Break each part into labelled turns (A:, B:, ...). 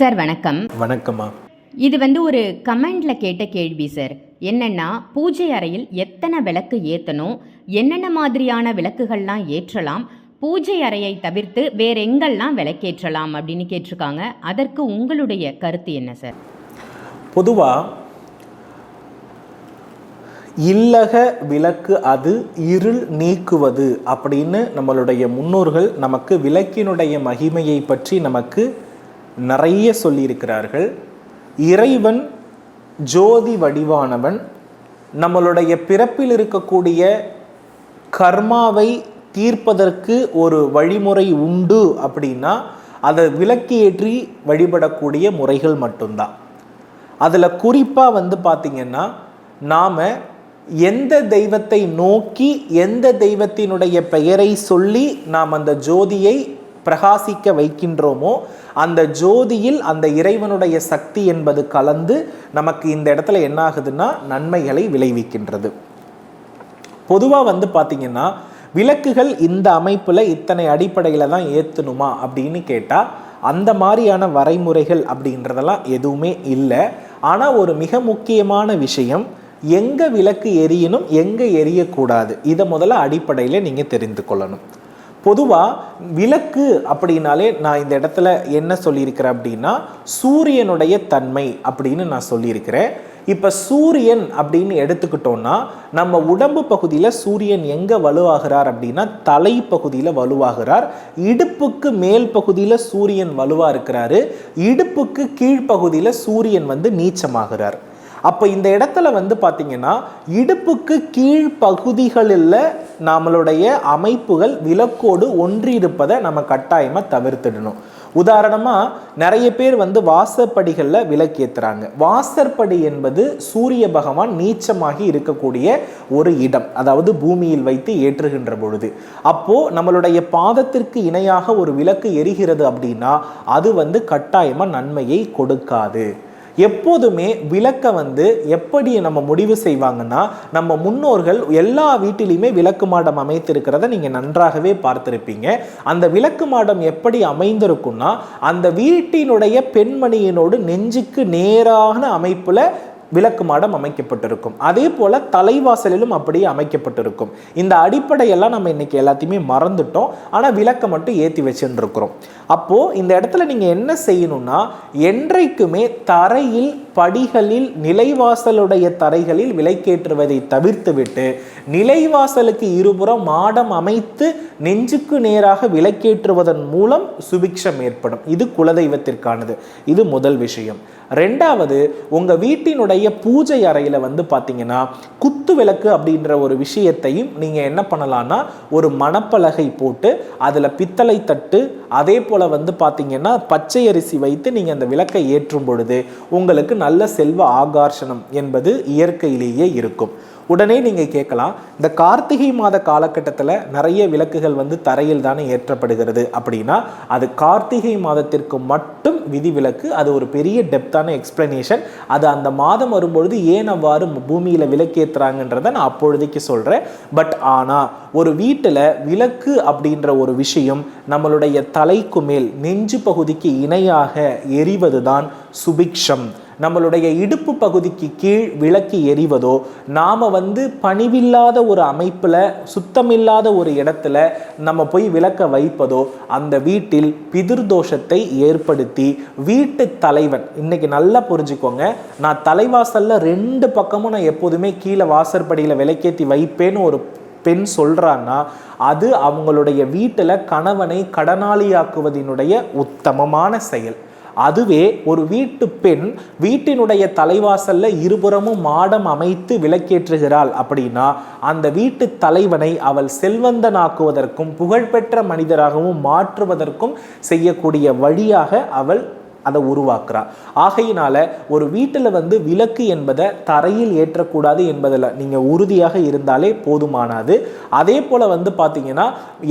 A: Sir வணக்கம்.
B: வணக்கம்மா.
A: இது வந்து ஒரு கமெண்ட்ல கேட்ட கேள்வி சார். என்னன்னா பூஜை அறையில் எத்தனை விளக்கு ஏற்றணும் என்னென்ன மாதிரியான விளக்குகள்லாம் ஏற்றலாம்? பூஜை அறையை தவிர்த்து வேற எங்கெல்லாம் விளக்கேற்றலாம் அப்படின்னு கேட்டிருக்காங்க. அதற்கு உங்களுடைய கருத்து என்ன சார்?
B: பொதுவாக இல்லக விளக்கு அது இருள் நீக்குவது அப்படின்னு நம்மளுடைய முன்னோர்கள் நமக்கு விளக்கினுடைய மகிமையை பற்றி நமக்கு நிறைய சொல்லியிருக்கிறார்கள். இறைவன் ஜோதி வடிவானவன். நம்மளுடைய பிறப்பில் இருக்கக்கூடிய கர்மாவை தீர்ப்பதற்கு ஒரு வழிமுறை உண்டு அப்படின்னா அதை விளக்கியேற்றி வழிபடக்கூடிய முறைகள் மட்டும்தான். அதில் குறிப்பாக வந்து பார்த்திங்கன்னா நாம் எந்த தெய்வத்தை நோக்கி எந்த தெய்வத்தினுடைய பெயரை சொல்லி நாம் அந்த ஜோதியை பிரகாசிக்க வைக்கின்றோமோ அந்த ஜோதியில் அந்த இறைவனுடைய சக்தி என்பது கலந்து நமக்கு இந்த இடத்துல என்ன ஆகுதுன்னா நன்மைகளை விளைவிக்கின்றது. பொதுவாக வந்து பார்த்தீங்கன்னா விளக்குகள் இந்த அமைப்பில் இத்தனை அடிப்படையில் தான் ஏற்றணுமா அப்படின்னு கேட்டால் அந்த மாதிரியான வரைமுறைகள் அப்படின்றதெல்லாம் எதுவுமே இல்லை. ஆனால் ஒரு மிக முக்கியமான விஷயம் எங்கே விளக்கு எரியணும் எங்கே எரியக்கூடாது? இதை முதல்ல அடிப்படையில் நீங்கள் தெரிந்து கொள்ளணும். பொதுவாக விளக்கு அப்படின்னாலே நான் இந்த இடத்துல என்ன சொல்லியிருக்கிறேன் அப்படின்னா சூரியனுடைய தன்மை அப்படின்னு நான் சொல்லியிருக்கிறேன். இப்போ சூரியன் அப்படின்னு எடுத்துக்கிட்டோம்னா நம்ம உடம்பு பகுதியில் சூரியன் எங்கே வலுவாகிறார் அப்படின்னா தலை பகுதியில் வலுவாகிறார். இடுப்புக்கு மேல் பகுதியில் சூரியன் வலுவாக இருக்கிறாரு. இடுப்புக்கு கீழ்ப்பகுதியில் சூரியன் வந்து நீச்சமாகிறார். அப்போ இந்த இடத்துல வந்து பார்த்தீங்கன்னா இடுப்புக்கு கீழ் பகுதிகளில் நம்மளுடைய அமைப்புகள் விளக்கோடு ஒன்றியிருப்பதை நம்ம கட்டாயமாக தவிர்த்திடணும். உதாரணமாக நிறைய பேர் வந்து வாசற்படிகளில் விளக்கேற்றுறாங்க வாசற்படி என்பது சூரிய பகவான் நீச்சமாகி இருக்கக்கூடிய ஒரு இடம் அதாவது பூமியில் வைத்து ஏற்றுகின்ற பொழுது. அப்போது நம்மளுடைய பாதத்திற்கு இணையாக ஒரு விளக்கு எரிகிறது அப்படின்னா அது வந்து கட்டாயமாக நன்மையை கொடுக்காது. எப்போதுமே விளக்கை வந்து எப்படி நம்ம முடிவு செய்வாங்கன்னா நம்ம முன்னோர்கள் எல்லா வீட்டிலையுமே விளக்கு மாடம் அமைத்திருக்கிறத நீங்கள் நன்றாகவே பார்த்துருப்பீங்க. அந்த விளக்கு மாடம் எப்படி அமைந்திருக்கும்னா அந்த வீட்டினுடைய பெண்மணியினோடு நெஞ்சுக்கு நேரான அமைப்பில் விளக்கு மாடம் அமைக்கப்பட்டிருக்கும். அதே போல தலைவாசலிலும் அப்படியே அமைக்கப்பட்டிருக்கும். இந்த அடிப்படையெல்லாம் நம்ம இன்னைக்கு எல்லாத்தையுமே மறந்துட்டோம். ஆனால் விளக்கை மட்டும் ஏற்றி வச்சுட்டு இருக்கிறோம் இந்த இடத்துல நீங்கள் என்ன செய்யணும்னா என்றைக்குமே தரையில் படிகளில் நிலைவாசலுடைய தரைகளில் விலைக்கேற்றுவதை தவிர்த்துவிட்டு நிலைவாசலுக்கு இருபுறம் மாடம் அமைத்து நெஞ்சுக்கு நேராக விலைக்கேற்றுவதன் மூலம் சுபிக்ஷம் ஏற்படும். இது குலதெய்வத்திற்கானது. இது முதல் விஷயம். ரெண்டாவது உங்க வீட்டினுடைய பூஜை அறையில வந்து பாத்தீங்கன்னா குத்து விளக்கு அப்படின்ற ஒரு விஷயத்தையும் நீங்க என்ன பண்ணலாம்னா ஒரு மணப்பலகை போட்டு அதுல பித்தளை தட்டு அதே போல வந்து பார்த்தீங்கன்னா பச்சை அரிசி வைத்து நீங்கள் அந்த விளக்கை ஏற்றும் பொழுது உங்களுக்கு நல்ல செல்வ ஆகர்ஷணம் என்பது இயற்கையிலேயே இருக்கும். உடனே நீங்கள் கேட்கலாம் இந்த கார்த்திகை மாத காலகட்டத்தில் நிறைய விளக்குகள் வந்து தரையில் தானே ஏற்றப்படுகிறது. அப்படின்னா அது கார்த்திகை மாதத்திற்கு மட்டும் விதிவிலக்கு அது ஒரு பெரிய டெப்தான எக்ஸ்பிளனேஷன் அது அந்த மாதம் வரும்பொழுது ஏன் அவ்வாறு பூமியில் விளக்கேற்றுறாங்கன்றதை நான் அப்பொழுதைக்கு சொல்கிறேன் பட் ஆனால் ஒரு வீட்டில் விளக்கு அப்படின்ற ஒரு விஷயம் நம்மளுடைய தலைக்கு மேல் நெஞ்சு பகுதிக்கு இணையாக எரிவது தான் சுபிக்ஷம். நம்மளுடைய இடுப்பு பகுதிக்கு கீழ் விளக்கு எரிவதோ நாம் வந்து பணிவில்லாத ஒரு அமைப்பில் சுத்தமில்லாத ஒரு இடத்துல நம்ம போய் விளக்க வைப்பதோ அந்த வீட்டில் பிதிர்தோஷத்தை ஏற்படுத்தி வீட்டு தலைவன் இன்னைக்கு நல்லா புரிஞ்சுக்கோங்க நான் தலைவாசலில் ரெண்டு பக்கமும் நான் எப்போதுமே கீழே வாசற்படியில் விளக்கேற்றி வைப்பேன்னு ஒரு பெண் சொல்கிறான்னா அது அவங்களுடைய வீட்டில் கணவனை கடனாளியாக்குவதனுடைய உத்தமமான செயல். அதுவே ஒரு வீட்டு பெண் வீட்டினுடைய தலைவாசல்ல இருபுறமும் மாடம் அமைத்து விளக்கேற்றுகிறாள். அப்படின்னா அந்த வீட்டு தலைவனை அவள் செல்வந்தனாக்குவதற்கும் புகழ்பெற்ற மனிதராகவும் மாற்றுவதற்கும் செய்யக்கூடிய வழியாக அவள் அதை உருவாக்குறா. ஆகையினால ஒரு வீட்டில் வந்து விளக்கு என்பதை தரையில் ஏற்றக்கூடாது என்பதில் நீங்கள் உறுதியாக இருந்தாலே போதுமானது. அதே போல் வந்து பார்த்தீங்கன்னா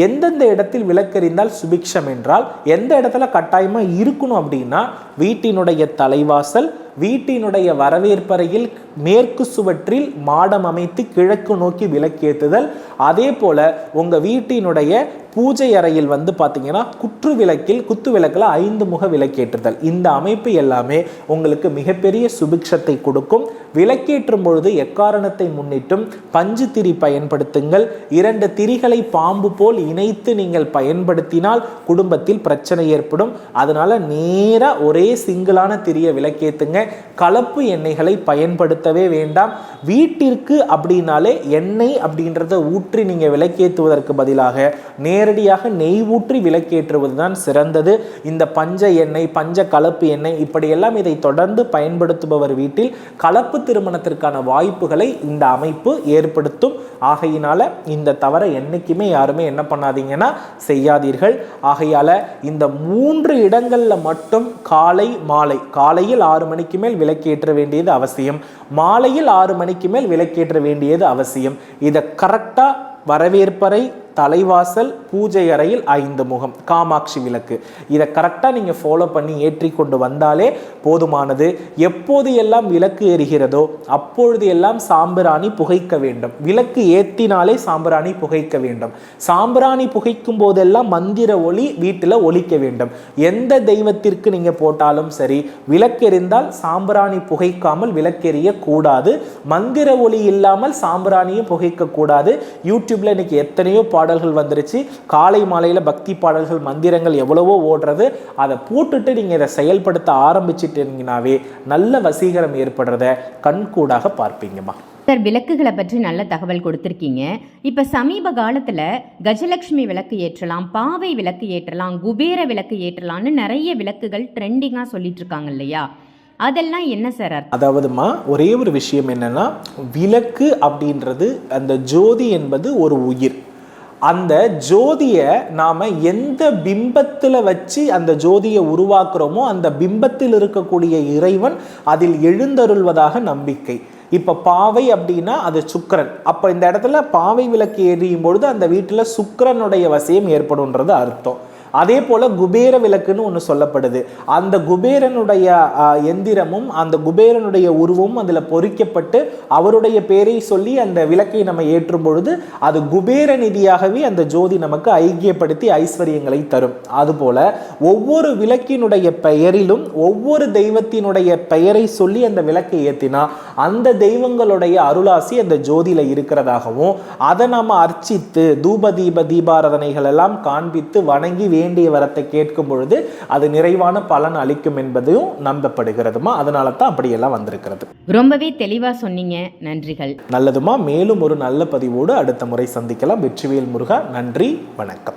B: எந்தெந்த இடத்தில் விளக்கெறிந்தால் சுபிக்ஷம் என்றால் எந்த இடத்துல கட்டாயமாக இருக்கணும் அப்படின்னா வீட்டினுடைய தலைவாசல் வீட்டினுடைய வரவேற்பறையில் மேற்கு சுவற்றில் மாடம் அமைத்து கிழக்கு நோக்கி விளக்கேற்றுதல். அதே போல உங்க வீட்டினுடைய பூஜை அறையில் வந்து பார்த்தீங்கன்னா குற்று விளக்கில் குத்து விளக்கில் ஐந்து முக விளக்கேற்றுதல். இந்த அமைப்பு எல்லாமே உங்களுக்கு மிகப்பெரிய சுபிக்ஷத்தை கொடுக்கும். விளக்கேற்றும் பொழுது எக்காரணத்தை முன்னிட்டும் பஞ்சு திரி பயன்படுத்துங்கள். இரண்டு திரிகளை பாம்பு போல் இணைத்து நீங்கள் பயன்படுத்தினால் குடும்பத்தில் பிரச்சனை ஏற்படும். அதனால நேராக ஒரே சிங்கிளான திரியை விளக்கேற்றுங்க கலப்பு எண்ணெய்களை பயன்படுத்தவே வேண்டாம். வீட்டிற்கு அப்படின்னாலே எண்ணெய் அப்படின்றத ஊற்றி நீங்கள் விளக்கேற்றுவதற்கு பதிலாக நேரடியாக நெய் ஊற்றி விளக்கேற்றுவது தான் சிறந்தது. இந்த பஞ்ச எண்ணெய் பஞ்ச கலப்பு எண்ணெய் இப்படியெல்லாம் இதை தொடர்ந்து பயன்படுத்துபவர் வீட்டில் கலப்பு திருமணத்திற்கான வாய்ப்புகளை இந்த அமைப்பு ஏற்படுத்தும். ஆகையினால இந்த தவறை என்னைக்குமே யாருமே என்ன பண்ணாதீங்கன்னா செய்யாதீர்கள். ஆகையால இந்த மூன்று இடங்களில் மட்டும் காலை மாலை காலையில் ஆறு மணிக்கு மேல் விளக்கேற்ற வேண்டியது அவசியம். மாலையில் ஆறு மணிக்கு மேல் விளக்கேற்ற வேண்டியது அவசியம். இதை கரெக்டா வரவேற்பறை தலைவாசல் பூஜை அறையில் ஐந்து முகம் காமாட்சி விளக்கு. இதை கரெக்டாக நீங்கள் ஃபாலோ பண்ணி ஏற்றி கொண்டு வந்தாலே போதுமானது. எப்போது எல்லாம் விளக்கு எரிகிறதோ அப்பொழுது எல்லாம் சாம்பிராணி புகைக்க வேண்டும். விளக்கு ஏற்றினாலே சாம்பிராணி புகைக்க வேண்டும். சாம்பிராணி புகைக்கும் போதெல்லாம் மந்திர ஒளி வீட்டில் ஒலிக்க வேண்டும். எந்த தெய்வத்திற்கு நீங்கள் போட்டாலும் சரி விளக்கெறிந்தால் சாம்பிராணி புகைக்காமல் விளக்கெறிய கூடாது மந்திர ஒளி இல்லாமல் சாம்பிராணியும் புகைக்க கூடாது யூடியூப்ல இன்னைக்கு எத்தனையோ பாடல்கள் வந்துருச்சு. காலை மாலையில பக்தி பாடல்கள் மந்திரங்கள் எவ்வளவோ ஓடுறது. அதை போட்டுட்டு நீங்க இதை செயல்படுத்த ஆரம்பிச்சிட்டீங்கன்னாவே நல்ல வசீகரம் ஏற்படுறத கண்கூடாக பார்ப்பீங்கம்மா.
A: சார் விளக்குகளை பற்றி நல்ல தகவல் கொடுத்துருக்கீங்க. இப்போ சமீப காலத்தில் கஜலட்சுமி விளக்கு ஏற்றலாம் பாவை விளக்கு ஏற்றலாம் குபேர விளக்கு ஏற்றலாம்னு நிறைய விளக்குகள் ட்ரெண்டிங்காக சொல்லிட்டு இருக்காங்க இல்லையா? அதெல்லாம் என்ன சார்
B: அதாவதுமா ஒரே ஒரு விஷயம் என்னன்னா விளக்கு அப்படின்றது அந்த ஜோதி என்பது ஒரு உயிர். அந்த ஜோதியை நாம் எந்த பிம்பத்தில் வச்சு அந்த ஜோதியை உருவாக்குறோமோ அந்த பிம்பத்தில் இருக்கக்கூடிய இறைவன் அதில் எழுந்தருள்வதாக நம்பிக்கை. இப்போ பாவை அப்படின்னா அது சுக்கரன். அப்போ இந்த இடத்துல பாவை விளக்கு எரியும் பொழுது அந்த வீட்டில் சுக்கரனுடைய வசியம் ஏற்படும்ன்றது அர்த்தம். அதே போல குபேர விளக்குன்னு ஒன்று சொல்லப்படுது. அந்த குபேரனுடைய எந்திரமும் அந்த குபேரனுடைய உருவமும் அதில் பொறிக்கப்பட்டு அவருடைய பேரை சொல்லி அந்த விளக்கை நம்ம ஏற்றும் பொழுது அது குபேர நிதியாகவே அந்த ஜோதி நமக்கு ஐக்கியப்படுத்தி ஐஸ்வர்யங்களை தரும். அதுபோல ஒவ்வொரு விளக்கினுடைய பெயரிலும் ஒவ்வொரு தெய்வத்தினுடைய பெயரை சொல்லி அந்த விளக்கை ஏற்றினா அந்த தெய்வங்களுடைய அருளாசி அந்த ஜோதியில் இருக்கிறதாகவும் அதை நாம் அர்ச்சித்து தூப தீப தீபாராதனைகள் எல்லாம் காண்பித்து வணங்கி வேண்டிய வரத்தை கேட்கும் பொழுது அது நிறைவான பலன் அளிக்கும் என்பதும் நம்பப்படுகிறதுமா? அதனால தான் அப்படியெல்லாம் வந்திருக்கிறது.
A: ரொம்பவே தெளிவாக சொன்னீங்க. நன்றிகள்.
B: நல்லதுமா? மேலும் ஒரு நல்ல பதிவோடு அடுத்த முறை சந்திக்கலாம். வெற்றிவேல் முருகா நன்றி வணக்கம்.